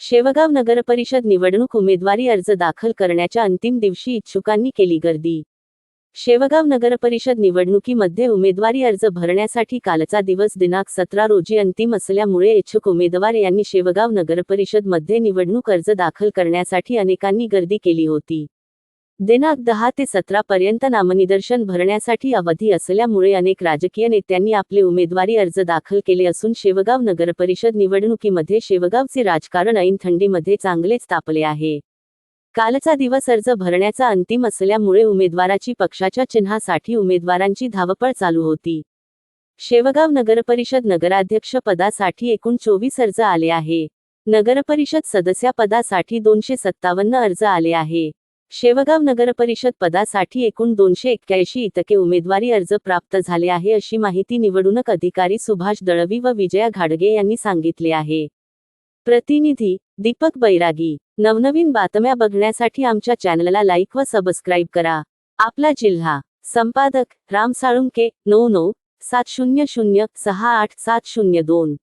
शेवगाव नगरपरिषद निवडणूक उमेदवारी अर्ज दाखल करण्याच्या अंतिम दिवशी इच्छुकांनी केली गर्दी. शेवगाव नगरपरिषद निवडणुकीमध्ये उमेदवारी अर्ज भरण्यासाठी कालचा दिवस दिनांक सतरा रोजी अंतिम असल्यामुळे इच्छुक उमेदवार यांनी शेवगाव नगरपरिषदमध्ये निवडणूक अर्ज दाखल करण्यासाठी अनेकांनी गर्दी केली होती. दिनांक दहा ते सतरा पर्यंत नामनिदर्शन भरण्यासाठी अवधी असल्यामुळे अनेक राजकीय नेत्यांनी आपले उमेदवारी अर्ज दाखल केले असून शेवगाव नगरपरिषद निवडणुकीमध्ये शेवगावचे राजकारण ऐन थंडीमध्ये चांगलेच तापले आहे. कालचा दिवस अर्ज भरण्याचा अंतिम असल्यामुळे उमेदवाराची पक्षाच्या चिन्हासाठी उमेदवारांची धावपळ चालू होती. शेवगाव नगरपरिषद नगराध्यक्ष पदासाठी एकूण चोवीस अर्ज आले आहे. नगरपरिषद सदस्यापदासाठी दोनशे सत्तावन्न अर्ज आले आहे. शेवगाव नगरपरिषद पदासाठी एकूण दोनशे एक्क्याऐंशी इतके उमेदवारी अर्ज प्राप्त झाले आहे अशी माहिती निवडणूक अधिकारी सुभाष दळवी व विजया घाडगे यांनी सांगितले आहे. प्रतिनिधी दीपक बैरागी नवनवीन बातम्या बघण्यासाठी आमच्या चॅनलला लाईक व सबस्क्राईब करा. आपला जिल्हा संपादक राम साळुंके नऊ नऊ सात शून्य शून्य सहा आठ सात शून्य दोन.